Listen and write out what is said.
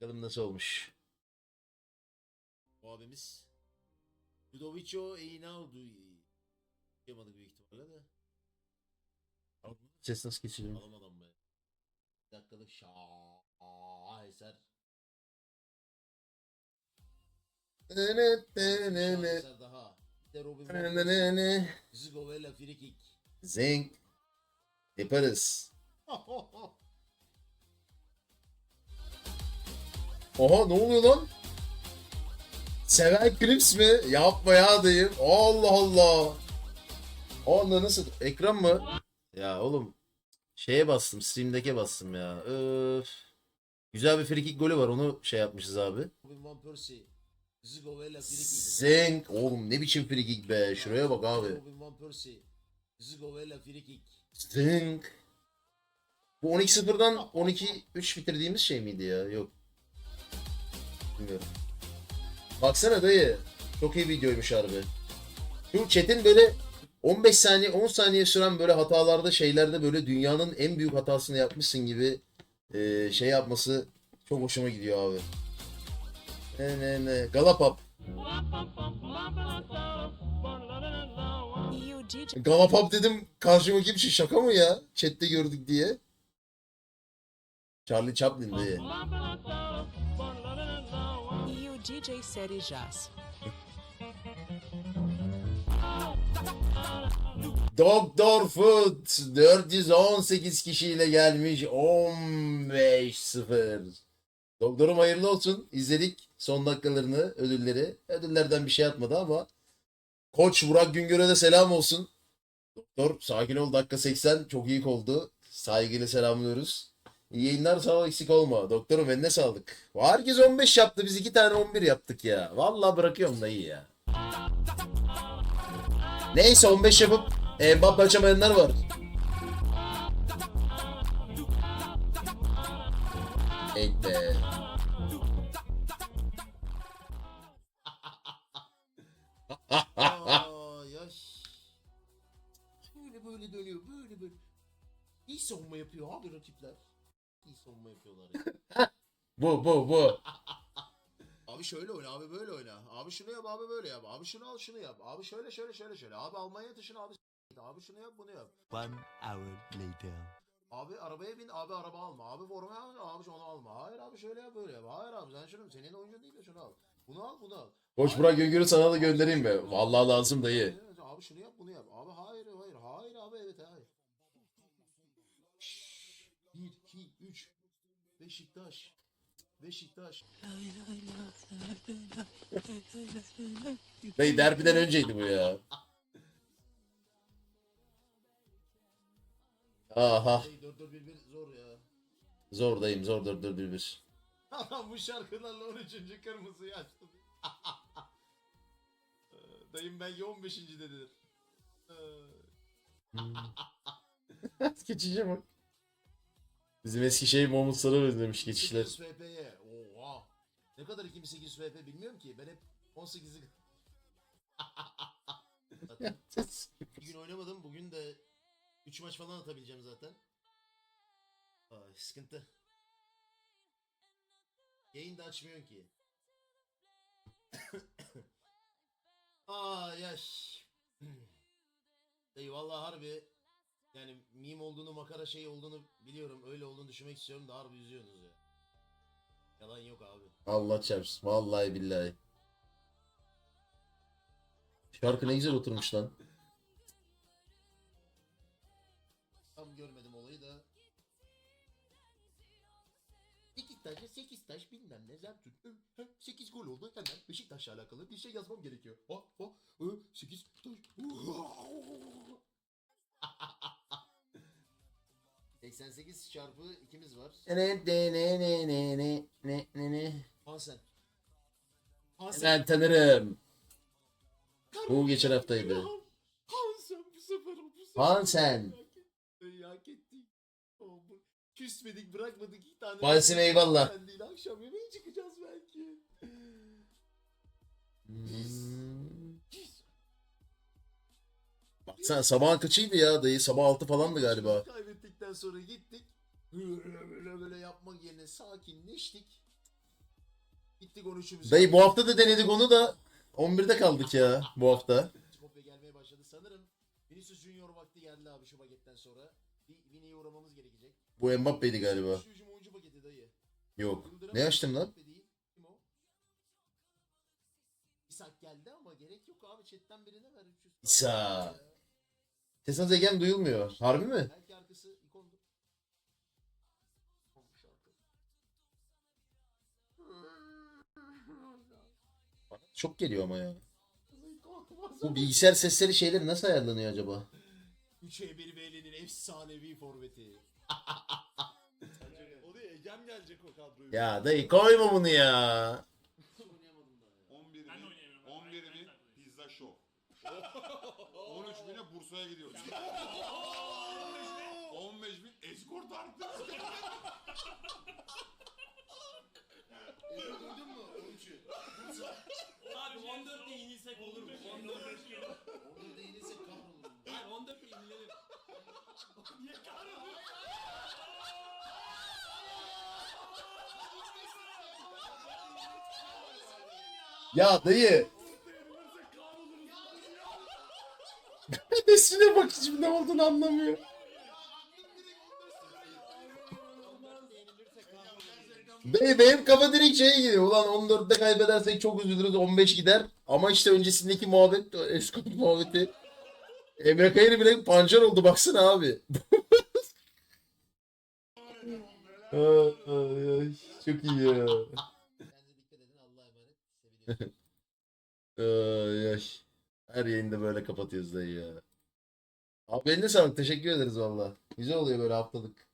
Bakalım nasıl olmuş. Bu abimiz. Ludovico Einaudi. Yapamadık büyük ihtimalle de. Ses nasıl geçiriyor? Alamadım be. Bir dakikalık şaheser. Şaheser daha. Bir de Robin free kick. Zing. Yaparız. Oha ne oluyor lan? Seven Clips mi? Yapma ya dayım. Allah Allah. Allah nasıl? Ekran mı? Ya oğlum. Şeye bastım. Steam'deki bastım ya. Öf. Güzel bir free kick golü var. Onu şey yapmışız abi. Zeng. Oğlum ne biçim free kick be. Şuraya bak abi. Zeng. Bu 12-0'dan 12-3 bitirdiğimiz şey miydi ya? Yok. Bilmiyorum. Baksana dayı. Çok iyi videoymuş harbi. Şu chat'in böyle 15 saniye 10 saniye süren böyle hatalarda şeylerde böyle dünyanın en büyük hatasını yapmışsın gibi eee, şey yapması çok hoşuma gidiyor abi. Ne ne ne. Galapap. Galapap dedim karşıma kim şey şaka mı ya? Chat'te gördük diye. Charlie Chaplin dayı. DJ Série Jazz. Doktor Foot 418 kişiyle gelmiş 15-0. Doktorum hayırlı olsun. İzledik son dakikalarını, ödülleri. Ödüllerden bir şey atmadı ama Koç Burak Güngör'e de selam olsun. Doktor sakin ol dakika 80 çok iyi oldu. Saygıyla selamlıyoruz. İyi yayınlar sağ ol eksik olma. Doktorum eline sağlık. Herkes 15 yaptı biz iki tane 11 yaptık ya. Vallahi bırakıyorum da iyi ya. Neyse 15 yapıp Mbappe açamayanlar var. Yaş. Böyle böyle dönüyor. Böyle böyle. İyi savunma yapıyor abi rakipler. İyi savunma yapıyorlar ya. Bu bu bu. abi şöyle oyna, abi böyle oyna. Abi şunu yap, abi böyle yap. Abi şunu al, şunu yap. Abi şöyle şöyle şöyle şöyle. Abi Almanya dışına abi Abi şunu yap, bunu yap. One hour later. Abi arabaya bin, abi araba alma. Abi forma al, abi onu alma. Hayır abi şöyle yap, böyle yap. Hayır abi sen şunu, senin oyuncun değil de şunu al. Bunu al, bunu al. Koç Burak Güngör'ü sana da göndereyim mi? Vallahi lazım dayı. Abi şunu yap, bunu yap. Beşiktaş. Beşiktaş. Dayı derbiden önceydi bu ya. Aha. Zor ya. Zordayım zor 4-4-1-1. Bu şarkılarla 13. kırmızı yaşlı. Dayım belki 15. dedidir. Geçeceğim bak. Bizim eski şey Momutları özlemiş geçişler. 800 FP'ye. Oha. Ne kadar 2800 FP bilmiyorum ki. Ben hep 18'i... Zaten bir gün oynamadım. Bugün de 3 maç falan atabileceğim zaten. Ay, sıkıntı. Yayın da açmıyorsun ki. Aa yaş. Dayı vallahi harbi yani meme olduğunu makara şey olduğunu biliyorum. Öyle olduğunu düşünmek istiyorum da harbi üzüyorsunuz ya. Yalan yok abi. Allah çarpsın. Vallahi billahi. Şarkı ne güzel oturmuş lan. Tam görmedim olayı da. İki taşa 8 taş bilmem ne zar tut. 8 gol oldu hemen Beşiktaş'la alakalı bir şey yazmam gerekiyor. Ha ha 8 88 çarpı ikimiz var. Ne ne ne ne ne ne ne ne ne. Hansen. Hansen. Ben tanırım. Bu geçen haftaydı. Hansen bu sefer bu sefer. Hansen. Hak ettik. Küsmedik bırakmadık iki tane. Hansen eyvallah. Sen değil akşam yemeğe çıkacağız belki. Baksana sabahın kaçıydı ya dayı? Sabah 6 falandı galiba. Kaybettikten sonra gittik. Böyle böyle böyle yapmak yerine sakinleştik. Gittik 13'ümüz. Dayı bu hafta da denedik onu da 11'de kaldık ya bu hafta. Kopya gelmeye başladı. Sanırım Vinicius Junior vakti geldi abi şu paketten sonra. Bir Vini'ye uğramamız gerekecek. Bu Mbappe'ydi galiba. Şu hücum oyuncu paketi dayı. Yok. Yıldırım Ne açtım lan? Mbappe değil. Kim o? İshak geldi ama gerek yok abi. Chatten birine ver 300. İsa. Sesin Egen duyulmuyor. Harbi mi? Çok geliyor ama ya. Bu bilgisayar sesleri şeyleri nasıl ayarlanıyor acaba? 3'e 1 V'linin efsanevi forveti. Oraya Egem gelecek o kadroyu. Ya dayı koyma bunu ya. Oynayamadım daha ya. 11 bin, 11 bin pizza show. 13 bine Bursa'ya gidiyoruz. 15 bin eskort artık. Emre duydun mu? 13'ü. Bursa. Abi 14 de inilsek olur mu? 14 Orada değilse kahrolun. Hayır 14 de inilelim. Niye kahrolun? Ya dayı. Nesine bak hiç ne olduğunu anlamıyor. Dayı benim kafa direkt şeye gidiyor. Ulan 14'te kaybedersek çok üzülürüz 15 gider. Ama işte öncesindeki muhabbet Eskort muhabbeti. Emre Kayır bile pancar oldu baksana abi. Çok iyi ya. Ay, ay. Her yayında böyle kapatıyoruz dayı ya. Abi eline sağlık. Teşekkür ederiz valla. Güzel oluyor böyle haftalık.